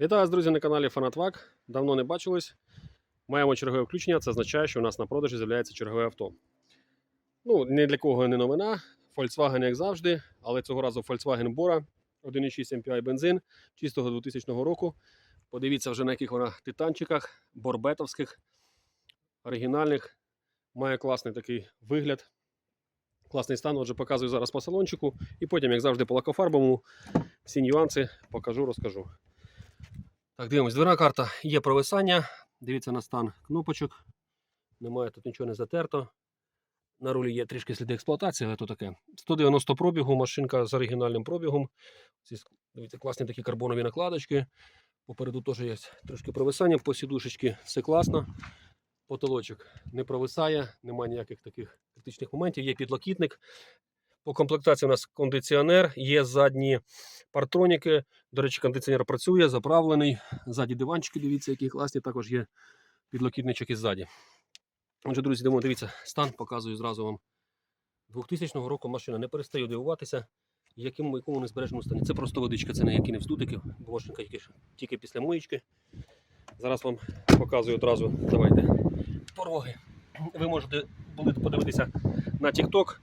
Вітаю вас, друзі, на каналі Фанатвак. Давно не бачились. Маємо чергове включення. Це означає, що у нас на продажі з'являється чергове авто. Ну, ні для кого не новина. Volkswagen, як завжди, але цього разу Volkswagen Bora 1,6 MPI бензин чистого 2000 року. Подивіться вже на яких вона титанчиках, борбетовських, оригінальних. Має класний такий вигляд. Класний стан. Отже, показую зараз по салончику. І потім, як завжди, по лакофарбовому всі нюанси покажу, розкажу. Так, дивимось, дверна карта є провисання. Дивіться на стан кнопочок. Немає тут нічого не затерто. На рулі є трішки сліди експлуатації, але то таке. 190 пробігу, машинка з оригінальним пробігом. Ці, дивіться, класні такі карбонові накладочки. Попереду теж є трошки провисання, по сідушечки все класно. Потолочок не провисає, немає ніяких таких критичних моментів. Є підлокітник. По комплектації у нас кондиціонер, є задні партроніки, до речі, кондиціонер працює, заправлений. Ззаді диванчики, дивіться, які класні. Також є підлокітничок і ззаді. Отже, друзі, йдемо, дивіться, стан показую зразу вам. 2000 року машина не перестаю дивуватися, якому не збережному стані. Це просто водичка, це не які не вздутики, бо машинка тільки, тільки після моєчки. Зараз вам показую одразу. Давайте. Пороги. Ви можете були подивитися на TikTok.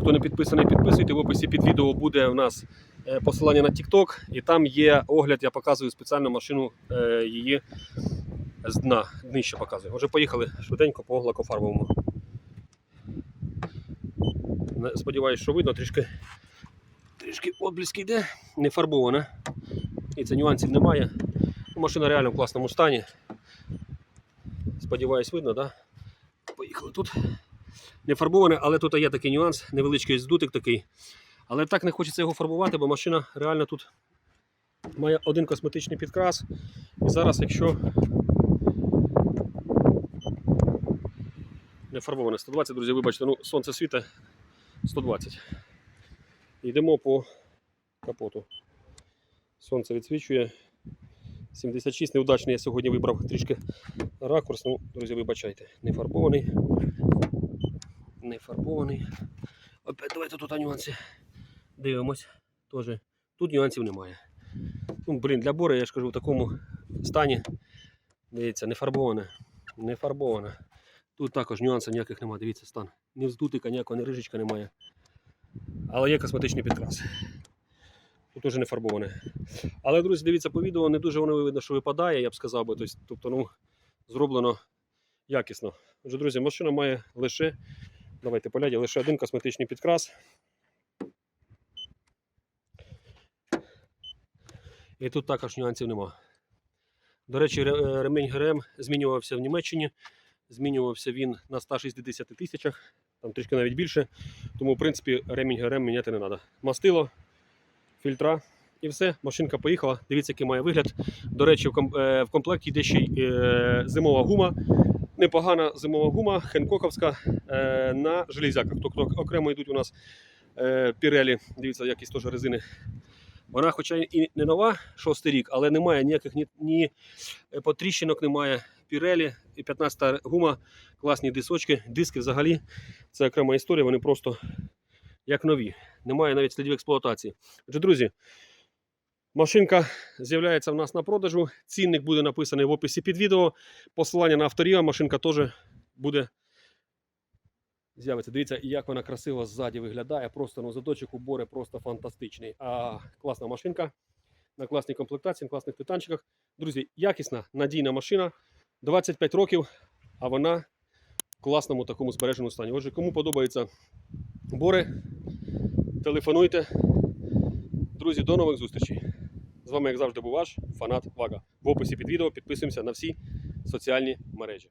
Хто не підписаний, підписуйте. В описі під відео буде у нас е, посилання на TikTok, і там є огляд, я показую спеціальну машину е, її з дна, днище показую. Отже, поїхали швиденько по лакофарбовому. Сподіваюсь, що видно, трішки, трішки отбліски йде, не фарбована. І це нюансів немає. Машина реально в класному стані. Сподіваюсь, видно? Да? Поїхали тут. Не фарбоване, але тут є такий нюанс, невеличкий здутик такий. Але так не хочеться його фарбувати, бо машина реально тут має один косметичний підкрас. І зараз, якщо не фарбоване 120, друзі, вибачте, ну сонце світе 120. Йдемо по капоту. Сонце відсвічує. 76 неудачний я сьогодні вибрав трішки ракурс. Ну, друзі, вибачайте, не фарбований. Не фарбований. Опять давайте тут нюанси. Дивимось. Тоже. Тут нюансів немає. Ну, блін, для бори, я ж кажу, в такому стані. Дивіться, не фарбоване. Не фарбоване. Тут також нюансів ніяких немає. Дивіться, стан. Ні вздутика, ніякого, ні рижечка немає. Але є косметичний підкрас. Тут не фарбоване. Але, друзі, дивіться по відео, не дуже воно видно, що випадає, я б сказав би. Тобто, тобто ну, зроблено якісно. Отже, друзі, машина має лише, давайте поляді, лише один косметичний підкрас. І тут також нюансів нема. До речі, ре- е, ремень ГРМ змінювався в Німеччині. Змінювався він на 160 тисячах, там трішки навіть більше. Тому, в принципі, ремінь ГРМ міняти не треба. Мастило, фільтра і все. Машинка поїхала. Дивіться, який має вигляд. До речі, в е, комплекті йде ще й е, зимова гума. Непогана зимова гума, хенкоковська е, на железяках. Тобто окремо йдуть у нас пірелі. Дивіться, якість теж резини. Вона, хоча і не нова, шостий рік, але немає ніяких ні, ні потріщинок, немає пірелі. І 15-та гума, класні дисочки, диски взагалі. Це окрема історія, вони просто як нові. Немає навіть слідів експлуатації. Отже, друзі, машинка з'являється в нас на продажу. Цінник буде написаний в описі під відео. Посилання на авторія, машинка теж буде з'явиться. Дивіться, як вона красиво ззаді виглядає. Просто ну, задочок у бори просто фантастичний. А класна машинка на класній комплектації, на класних титанчиках. Друзі, якісна, надійна машина. 25 років, а вона в класному такому збереженому стані. Отже, кому подобаються бори, телефонуйте. Друзі, до нових зустрічей. З вами, як завжди, був ваш фанат Вага. В описі під відео підписуємося на всі соціальні мережі.